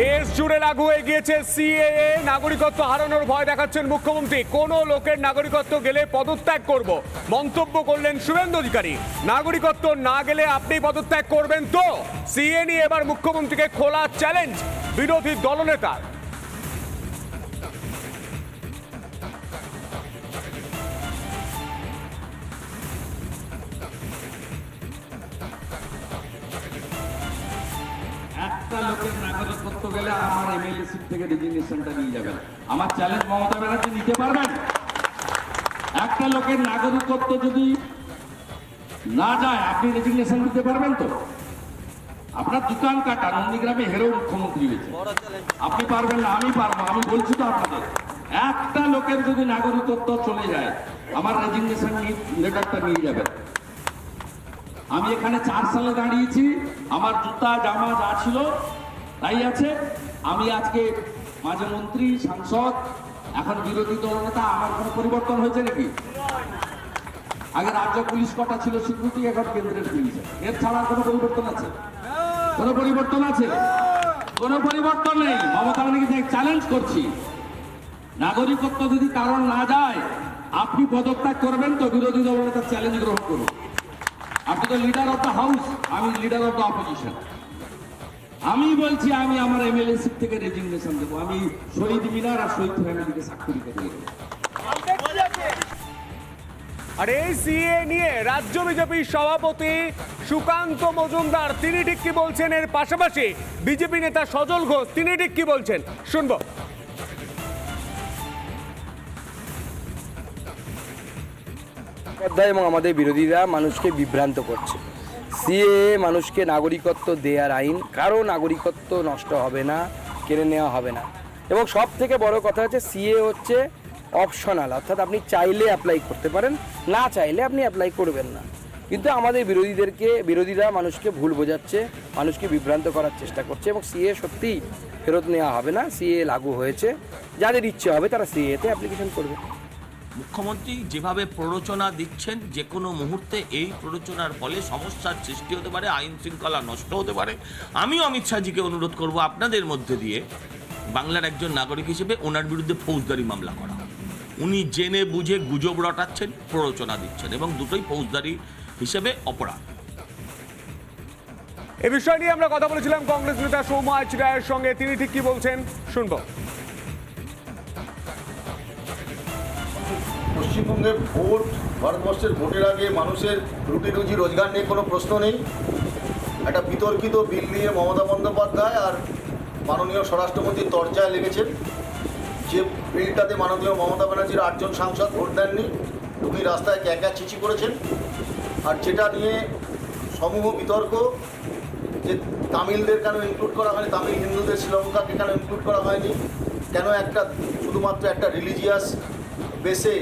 দেশ জুড়ে লাগু হয়ে গিয়েছে সিএএ। নাগরিকত্ব হারানোর ভয় দেখাচ্ছেন মুখ্যমন্ত্রী। কোন লোকের নাগরিকত্ব গেলে পদত্যাগ করব। মন্তব্য করলেন শুভেন্দু অধিকারী। নাগরিকত্ব না গেলে আপনি পদত্যাগ করবেন তো? সিএ নিয়ে এবার মুখ্যমন্ত্রীকে খোলা চ্যালেঞ্জ বিরোধী দলনেতার। নাগরিকত্ব গেলে আমার এমএলএ সিট থেকে রেজিগনেশনটা নিয়ে যাবেন আমার চ্যালেঞ্জ মমতা ব্যানার্জি নিতে পারবেন? একটা লোকের নাগরিকত্ব যদি না যায় আপনি রেজিগনেশন দিতে পারবেন তো? আপনার দোকান কাটা নন্দীগ্রামে হেরো মুখ্যমন্ত্রী হয়েছে। আপনি পারবেন না আমি পারব আমি বলছি তো আপনাদের। একটা লোকের যদি নাগরিকত্ব চলে যায় আমার রেজিগনেশন লেটারটা নিয়ে যাবেন। আমি এখানে চার সালে দাঁড়িয়েছি আমার জুতা জামা যা ছিল তাই আছে। আমি আজকে মাঝে মন্ত্রী, সাংসদ, এখন বিরোধী দলনেতা আমার কোনো পরিবর্তন হয়েছে নাকি? আগে রাজ্য পুলিশ কটা ছিল, স্বীকৃতি, এখন কেন্দ্রের পুলিশ। এর ছাড়া কোনো পরিবর্তন আছে? কোনো পরিবর্তন আছে? কোনো পরিবর্তন নেই। মমতা ব্যানার্জি চ্যালেঞ্জ করছি। নাগরিকত্ব যদি কারণ না যায়, আপনি পদত্যাগ করবেন তো বিরোধী দলনেতার চ্যালেঞ্জ গ্রহণ করুন। আপনি তো লিডার অফ দ্য হাউস আমি লিডার অফ দ্য অপোজিশন আমি বলছি আমি আমার এমএলএ সিট থেকে রেজিগনেশন দেবো। আমি শহীদ মিনার আর শহীদ ফ্যামিলিকে স্বাক্ষরিত করে আর এই সিএ নিয়ে রাজ্য বিজেপির সভাপতি সুকান্ত মজুমদার তিনি ঠিক কি বলছেন? এর পাশাপাশি বিজেপি নেতা সজল ঘোষ তিনি ঠিক কি বলছেন? শুনব। অধ্যায় এবং আমাদের বিরোধীরা মানুষকে বিভ্রান্ত করছে। সিএ মানুষকে নাগরিকত্ব দেওয়ার আইন, কারও নাগরিকত্ব নষ্ট হবে না, কেড়ে নেওয়া হবে না। এবং সব থেকে বড় কথা হচ্ছে সিএ হচ্ছে অপশনাল, অর্থাৎ আপনি চাইলে অ্যাপ্লাই করতে পারেন, না চাইলে আপনি অ্যাপ্লাই করবেন না। কিন্তু আমাদের বিরোধীদেরকে, বিরোধীরা মানুষকে ভুল বোঝাচ্ছে, মানুষকে বিভ্রান্ত করার চেষ্টা করছে এবং সিএ সত্যিই ফেরত নেওয়া হবে না, সিএ লাগু হয়েছে। যাদের ইচ্ছে হবে তারা সিএতে অ্যাপ্লিকেশন করবে। মুখ্যমন্ত্রী যেভাবে প্ররোচনা দিচ্ছেন, যে কোনো মুহূর্তে এই প্ররোচনার ফলে সমস্যার সৃষ্টি হতে পারে, আইন শৃঙ্খলা নষ্ট হতে পারে। আমিও অমিত শাহজিকে অনুরোধ করব আপনাদের মধ্যে দিয়ে বাংলার একজন নাগরিক হিসেবে ওনার বিরুদ্ধে ফৌজদারি মামলা করা। উনি জেনে বুঝে গুজব রটাচ্ছেন, প্ররোচনা দিচ্ছেন এবং দুটোই ফৌজদারি হিসেবে অপরাধ। এ বিষয় নিয়ে আমরা কথা বলেছিলাম কংগ্রেস নেতা সৌম্য আচ রায়ের সঙ্গে। তিনি ঠিক কি বলছেন? শুনব। পশ্চিমবঙ্গের ভোট, ভারতবর্ষের ভোটের আগে মানুষের রুটি রুজি রোজগার নিয়ে কোনো প্রশ্ন নেই। একটা বিতর্কিত বিল নিয়ে মমতা বন্দ্যোপাধ্যায় আর মাননীয় স্বরাষ্ট্রমন্ত্রী তর্জায় লেগেছেন যে বিলটাতে মাননীয় মমতা ব্যানার্জির আটজন সাংসদ ভোট দেননি উনি রাস্তায় ক্যাকা চিচি করেছেন। আর যেটা নিয়ে সমূহ বিতর্ক যে তামিলদের কেন ইনক্লুড করা হয়নি, তামিল হিন্দুদের শ্রীলঙ্কাকে কেন ইনক্লুড করা হয়নি, কেন একটা শুধুমাত্র একটা রিলিজিয়াস বেসে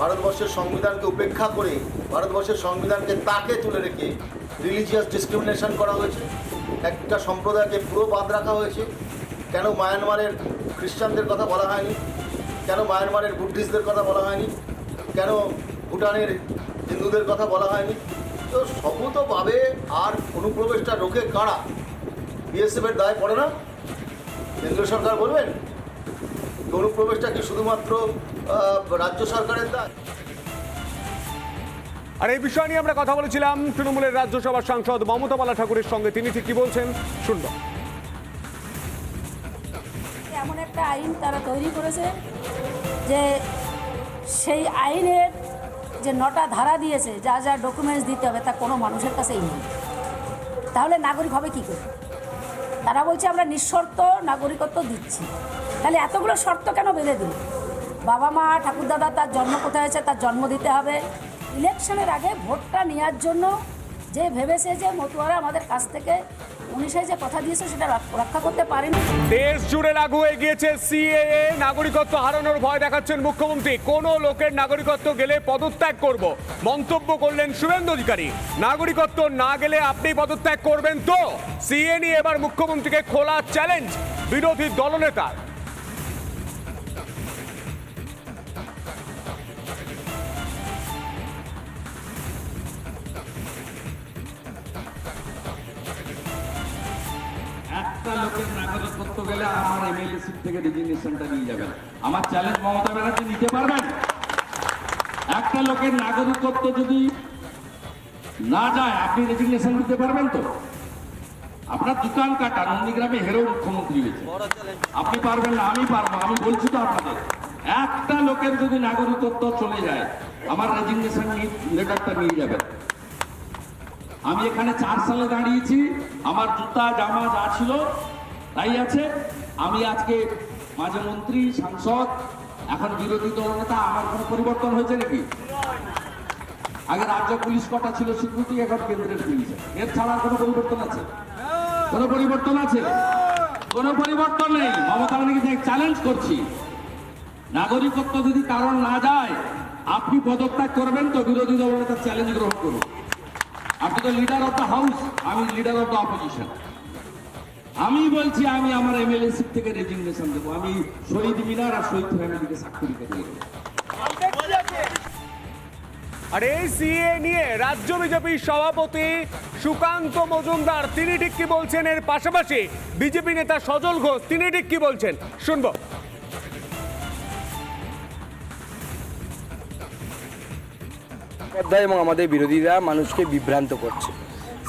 ভারতবর্ষের সংবিধানকে উপেক্ষা করে, ভারতবর্ষের সংবিধানকে তাকে তুলে রেখে রিলিজিয়াস ডিসক্রিমিনেশন করা হয়েছে। একটা সম্প্রদায়কে পুরো বাদ রাখা হয়েছে। কেন মায়ানমারের খ্রিস্টানদের কথা বলা হয়নি? কেন মায়ানমারের বুদ্ধিস্টদের কথা বলা হয়নি? কেন ভুটানের হিন্দুদের কথা বলা হয়নি? তো সভূতভাবে আর অনুপ্রবেশটা রোখে কারা? বিএসএফের দায় পড়ে না? কেন্দ্র সরকার বলবেন? অনুপ্রবেশটা কি শুধুমাত্র রাজ্য সরকারের দায় আর এই বিষয় নিয়ে আমরা কথা বলেছিলাম তৃণমূলের রাজ্যসভার সাংসদ মমতা বালা ঠাকুরের সঙ্গে। তিনি ঠিক কি বলছেন? শুনব। এমন একটা আইন তারা তৈরি করেছে যে সেই আইনের যে নটা ধারা দিয়েছে যা যা ডকুমেন্টস দিতে হবে তা কোনো মানুষের কাছেই নেই। তাহলে নাগরিক হবে কী করে? তারা বলছে আমরা নিঃশর্ত নাগরিকত্ব দিচ্ছি। তাহলে এতগুলো শর্ত কেন বেঁধে দিল? বাবা মা, ঠাকুরদাদা, তার জন্ম কোথায় হয়েছে, তার জন্ম দিতে হবে। ইলেকশনের আগে ভোটটা নেওয়ার জন্য যে ভেবেছে যে মতুয়ারা আমাদের কাছ থেকে উনিশে যে কথা দিয়েছে সেটা রক- রক্ষা করতে পারেনি। দেশ জুড়ে লাগু হয়ে গিয়েছে সিএএ নাগরিকত্ব হারানোর ভয় দেখাচ্ছেন মুখ্যমন্ত্রী। কোন লোকের নাগরিকত্ব গেলে পদত্যাগ করব। মন্তব্য করলেন শুভেন্দু অধিকারী। নাগরিকত্ব না গেলে আপনি পদত্যাগ করবেন তো? সিএ নিয়ে এবার মুখ্যমন্ত্রীকে খোলা চ্যালেঞ্জ বিরোধী দলনেতার একটা লোকের নাগরিক করতে গেলে আমার এমএলএ সিট থেকে রেজিগনেশনটা নিয়ে যাবেন। আমার চ্যালেঞ্জ মমতা ব্যানার্জি নিতে পারবেন? একটা লোকের নাগরিকত্ব যদি না যায় আপনি রেজিগনেশন দিতে পারবেন তো? আপনার দোকান কাটা নন্দীগ্রামে হেরো মুখ্যমন্ত্রী হয়েছে। আপনি পারবেন না আমি পারব আমি বলছি তো আপনাদের। একটা লোকের যদি নাগরিকত্ব চলে যায় আমার রেজিগনেশন লেটারটা নিয়ে যাবেন। আমি এখানে চার সালে দাঁড়িয়েছি, আমার জুতা জামা যা ছিল তাই আছে। আমি আজকে মাঝে মন্ত্রী, সাংসদ, এখন বিরোধী দল নেতা, আমার কোনো পরিবর্তন হয়েছে নাকি? আগে রাজ্য পুলিশ কটা ছিল স্বীকৃতি, এখন কেন্দ্রের পুলিশ। এর ছাড়া কোনো পরিবর্তন আছে? কোনো পরিবর্তন আছে? কোনো পরিবর্তন নেই। মমতা ব্যানার্জি চ্যালেঞ্জ করছি। নাগরিকত্ব যদি কারণ না যায়, আপনি পদত্যাগ করবেন তো বিরোধী দল নেতা চ্যালেঞ্জ গ্রহণ করুন। আপনি তো লিডার অফ দ্য হাউস আমি লিডার অফ দ্য অপোজিশন আমি বলছি, আমি আমার এমএলএ সিট থেকে রেজিগনেশন দেবো। আমি শহীদ মিনার আর শহীদ ফ্যামিলিকে স্বাক্ষরিত আর এই সিএ নিয়ে রাজ্য বিজেপির সভাপতি সুকান্ত মজুমদার, তিনি ঠিক কি বলছেন? এর পাশাপাশি বিজেপি নেতা সজল ঘোষ, তিনি ঠিক কি বলছেন? শুনব। অধ্যায় এবং আমাদের বিরোধীরা মানুষকে বিভ্রান্ত করছে।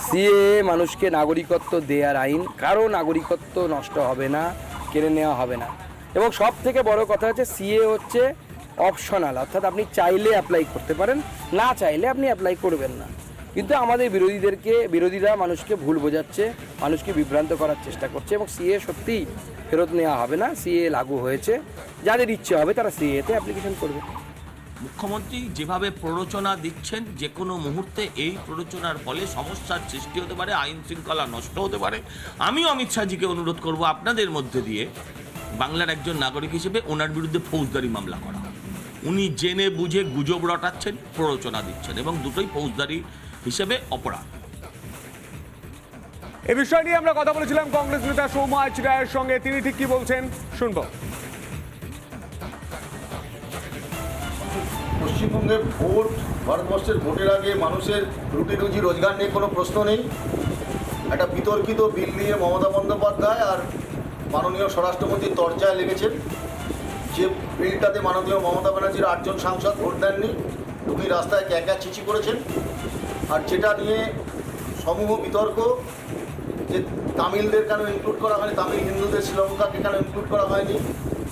সিএ মানুষকে নাগরিকত্ব দেওয়ার আইন কারও নাগরিকত্ব নষ্ট হবে না, কেড়ে নেওয়া হবে না। এবং সব থেকে বড় কথা হচ্ছে সিএ হচ্ছে অপশনাল, অর্থাৎ আপনি চাইলে অ্যাপ্লাই করতে পারেন, না চাইলে আপনি অ্যাপ্লাই করবেন না। কিন্তু আমাদের বিরোধীদেরকে, বিরোধীরা মানুষকে ভুল বোঝাচ্ছে, মানুষকে বিভ্রান্ত করার চেষ্টা করছে এবং সিএ সত্যিই ফেরত নেওয়া হবে না, সিএ লাগু হয়েছে। যাদের ইচ্ছে হবে তারা সিএতে অ্যাপ্লিকেশন করবে। মুখ্যমন্ত্রী যেভাবে প্ররোচনা দিচ্ছেন, যে কোনো মুহূর্তে এই প্ররোচনার ফলে সমস্যার সৃষ্টি হতে পারে, আইন শৃঙ্খলা নষ্ট হতে পারে। আমিও অমিত শাহজিকে অনুরোধ করব আপনাদের মধ্যে দিয়ে বাংলার একজন নাগরিক হিসেবে ওনার বিরুদ্ধে ফৌজদারি মামলা করা। উনি জেনে বুঝে গুজব রটাচ্ছেন, প্ররোচনা দিচ্ছেন এবং দুটোই ফৌজদারি হিসেবে অপরাধ। এ বিষয় নিয়ে আমরা কথা বলেছিলাম কংগ্রেস নেতা সৌমাজ রায়ের সঙ্গে। তিনি ঠিক কি বলছেন? শুনব। পশ্চিমবঙ্গে ভোট, ভারতবর্ষের ভোটের আগে মানুষের রুটি রুজি রোজগার নিয়ে কোনো প্রশ্ন নেই। একটা বিতর্কিত বিল নিয়ে মমতা বন্দ্যোপাধ্যায় আর মাননীয় স্বরাষ্ট্রমন্ত্রী তরজায় লেগেছেন যে বিলটাতে মাননীয় মমতা ব্যানার্জির আটজন সাংসদ ভোট দেননি উনি রাস্তায় ক্যাঁকা চিচি করেছেন। আর যেটা নিয়ে সমূহ বিতর্ক যে তামিলদের কেন ইনক্লুড করা হয়নি, তামিল হিন্দুদের শ্রীলঙ্কাকে কেন ইনক্লুড করা হয়নি,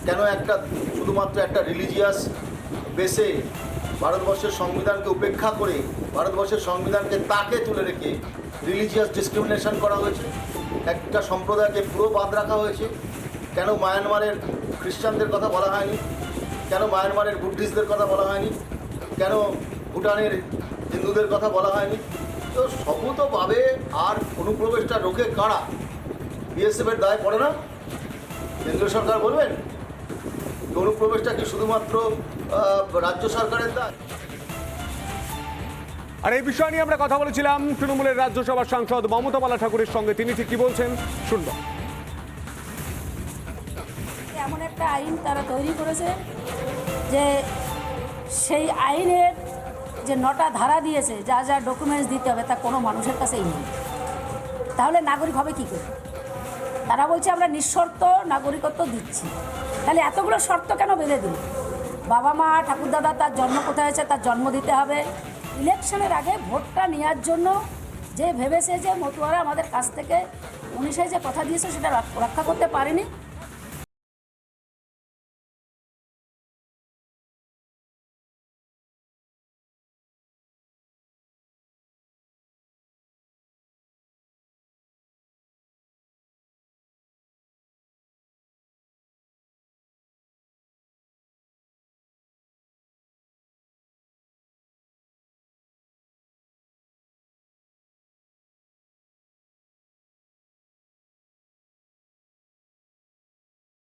কেন একটা শুধুমাত্র একটা রিলিজিয়াস বেসে ভারতবর্ষের সংবিধানকে উপেক্ষা করে ভারতবর্ষের সংবিধানকে তাকে তুলে রেখে রিলিজিয়াস ডিসক্রিমিনেশন করা হয়েছে। একটা সম্প্রদায়কে পুরো বাদ রাখা হয়েছে। কেন মায়ানমারের খ্রিস্টানদের কথা বলা হয়নি? কেন মায়ানমারের বুদ্ধিস্টদের কথা বলা হয়নি? কেন ভুটানের হিন্দুদের কথা বলা হয়নি? তো সভূতভাবে আর অনুপ্রবেশটা রোখে কারা? বিএসএফের দায় পড়ে না? কেন্দ্র সরকার বলবেন? অনুপ্রবেশটা কি শুধুমাত্র রাজ্য সরকারের দায় আর এই বিষয় নিয়ে আমরা কথা বলেছিলাম তৃণমূলের রাজ্যসভার সাংসদ মমতা বালা ঠাকুরের সঙ্গে। তিনি ঠিক কি বলছেন? শুনব। এমন একটা আইন তারা তৈরি করেছে যে সেই আইনের যে নটা ধারা দিয়েছে যা যা ডকুমেন্টস দিতে হবে তা কোনো মানুষের কাছেই নেই। তাহলে নাগরিক হবে কী করে? তারা বলছে আমরা নিঃশর্ত নাগরিকত্ব দিচ্ছি। তাহলে এতগুলো শর্ত কেন বেঁধে দিল? বাবা মা, ঠাকুরদাদা, তার জন্ম কোথায় হয়েছে, তার জন্ম দিতে হবে। ইলেকশনের আগে ভোটটা নেওয়ার জন্য যে ভেবেছে যে মতুয়ারা আমাদের কাছ থেকে উনিশে যে কথা দিয়েছে সেটা রক্ষা করতে পারেনি